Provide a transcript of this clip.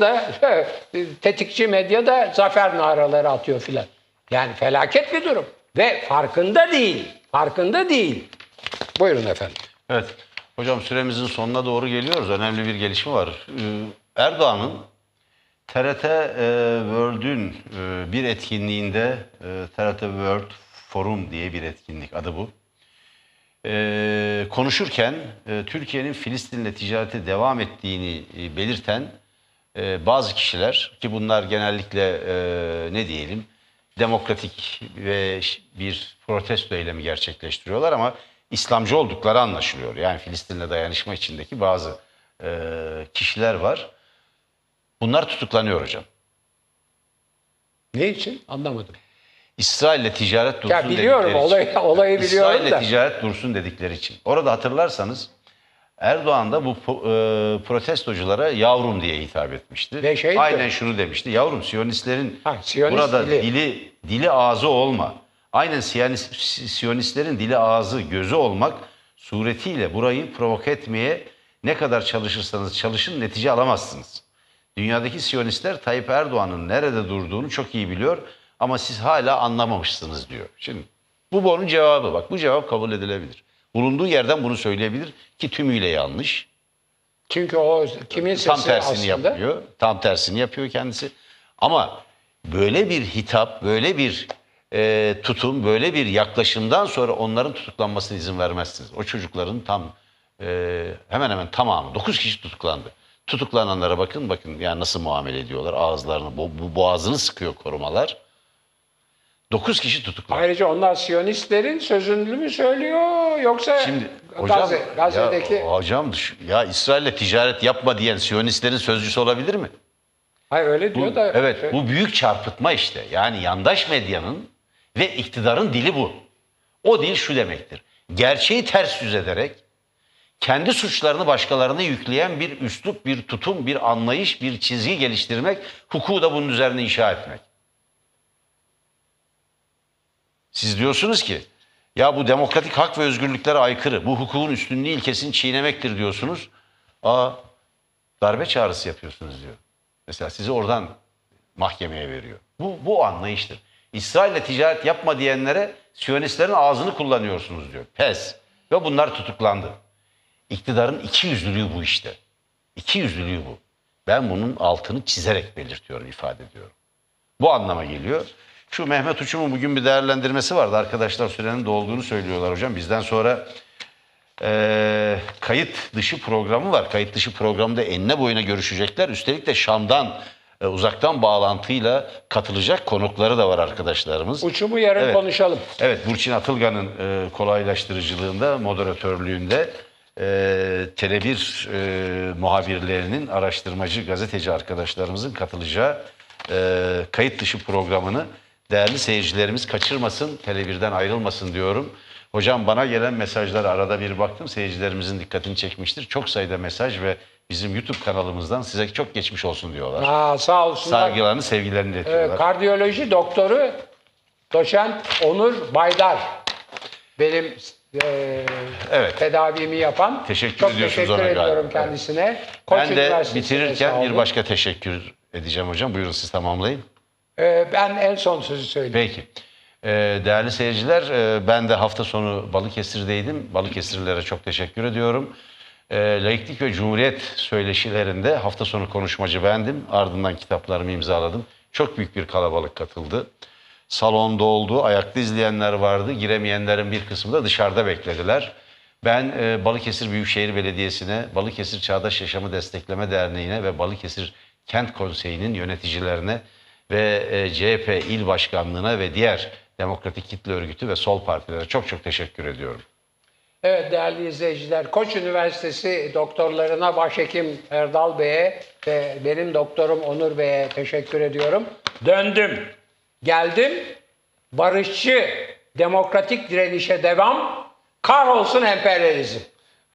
da tetikçi medya da zafer naraları atıyor filan. Yani felaket bir durum. Ve farkında değil. Farkında değil. Buyurun efendim. Evet. Hocam süremizin sonuna doğru geliyoruz. Önemli bir gelişme var. Ee, Erdoğan'ın TRT e, World'ün e, bir etkinliğinde e, TRT World Forum diye bir etkinlik adı bu. E, konuşurken e, Türkiye'nin Filistin'le ticarete devam ettiğini e, belirten e, bazı kişiler ki bunlar genellikle e, ne diyelim demokratik ve bir protesto eylemi gerçekleştiriyorlar ama İslamcı oldukları anlaşılıyor. Yani Filistin'le dayanışma içindeki bazı e, kişiler var. Bunlar tutuklanıyor hocam. Ne için? Anlamadım. İsrail'le ticaret dursun Ya biliyorum, dedikleri olayı- için. olayı biliyorum İsrail'le da. ticaret dursun dedikleri için. Orada hatırlarsanız Erdoğan da bu e, protestoculara yavrum diye hitap etmişti. Ve şey Aynen diyor. şunu demişti. Yavrum Siyonistlerin Ha, Siyonist burada dili. dili dili ağzı olma. Aynen Siyonist, Siyonistlerin dili ağzı gözü olmak suretiyle burayı provoke etmeye ne kadar çalışırsanız çalışın netice alamazsınız. Dünyadaki Siyonistler Tayyip Erdoğan'ın nerede durduğunu çok iyi biliyor ama siz hala anlamamışsınız diyor. Şimdi bu bunun cevabı bak bu cevap kabul edilebilir. Bulunduğu yerden bunu söyleyebilir ki tümüyle yanlış. Çünkü o kimin sesi Tam tersini aslında? yapıyor. Tam tersini yapıyor kendisi. Ama böyle bir hitap, böyle bir e, tutum, böyle bir yaklaşımdan sonra onların tutuklanmasına izin vermezsiniz. O çocukların tam e, hemen hemen tamamı, 9 kişi tutuklandı. Tutuklananlara bakın, bakın yani nasıl muamele ediyorlar. Ağızlarını, bu, bu boğazını sıkıyor korumalar. 9 kişi tutuklandı. Ayrıca onlar Siyonistlerin sözünü mü söylüyor yoksa Şimdi hocam, Gazze, Gazze'deki... ya, hocam ya İsrail'le ticaret yapma diyen Siyonistlerin sözcüsü olabilir mi? Hayır öyle diyor da... Evet bu büyük çarpıtma işte. Yani yandaş medyanın ve iktidarın dili bu. O dil şu demektir. Gerçeği ters yüz ederek kendi suçlarını başkalarına yükleyen bir üslup, bir tutum, bir anlayış, bir çizgi geliştirmek, hukuku da bunun üzerine inşa etmek. Siz diyorsunuz ki ya bu demokratik hak ve özgürlüklere aykırı, bu hukukun üstünlüğü ilkesini çiğnemektir diyorsunuz. Aa darbe çağrısı yapıyorsunuz diyor. Mesela sizi oradan mahkemeye veriyor. Bu, bu anlayıştır. İsrail'le ticaret yapma diyenlere Siyonistlerin ağzını kullanıyorsunuz diyor. Pes. Ve bunlar tutuklandı. İktidarın iki yüzlülüğü bu işte. İki yüzlülüğü bu. Ben bunun altını çizerek belirtiyorum, ifade ediyorum. Bu anlama geliyor. Şu Mehmet Uçum'un bugün bir değerlendirmesi vardı. Arkadaşlar sürenin dolduğunu söylüyorlar hocam. Bizden sonra eee, kayıt dışı programı var. Kayıt dışı programda enine boyuna görüşecekler. Üstelik de Şam'dan e, uzaktan bağlantıyla katılacak konukları da var arkadaşlarımız. Uçumu yarın Evet. konuşalım. Evet Burçin Atılgan'ın e, kolaylaştırıcılığında, moderatörlüğünde e, Tele1 e, muhabirlerinin, araştırmacı, gazeteci arkadaşlarımızın katılacağı e, kayıt dışı programını değerli seyircilerimiz kaçırmasın, Tele1'den ayrılmasın diyorum. Hocam bana gelen mesajlara arada bir baktım, seyircilerimizin dikkatini çekmiştir. Çok sayıda mesaj ve bizim YouTube kanalımızdan size çok geçmiş olsun diyorlar. Ha, sağ olsunlar. Saygılarını, sevgilerini Ee, iletiyorlar. kardiyoloji doktoru doçent Onur Baydar. Benim e, Evet. tedavimi yapan. Teşekkür Çok teşekkür ona ediyorum galiba. kendisine. Koç Ben de bitirirken bir başka teşekkür edeceğim hocam. Buyurun siz tamamlayın. Ee, ben en son sözü söyleyeyim. Peki. Ee, değerli seyirciler, e, ben de hafta sonu Balıkesir'deydim. Balıkesirlilere çok teşekkür ediyorum. E, Laiklik ve Cumhuriyet söyleşilerinde hafta sonu konuşmacı bendim. Ardından kitaplarımı imzaladım. Çok büyük bir kalabalık katıldı. Salon doldu, ayakta izleyenler vardı. Giremeyenlerin bir kısmı da dışarıda beklediler. Ben e, Balıkesir Büyükşehir Belediyesi'ne, Balıkesir Çağdaş Yaşamı Destekleme Derneği'ne ve Balıkesir Kent Konseyi'nin yöneticilerine ve e, CHP İl Başkanlığı'na ve diğer Demokratik Kitle Örgütü ve sol partilere çok çok teşekkür ediyorum. Evet değerli izleyiciler, Koç Üniversitesi doktorlarına Başhekim Erdal Bey'e ve benim doktorum Onur Bey'e teşekkür ediyorum. Döndüm, geldim, barışçı, demokratik direnişe devam, kahrolsun emperyalizm.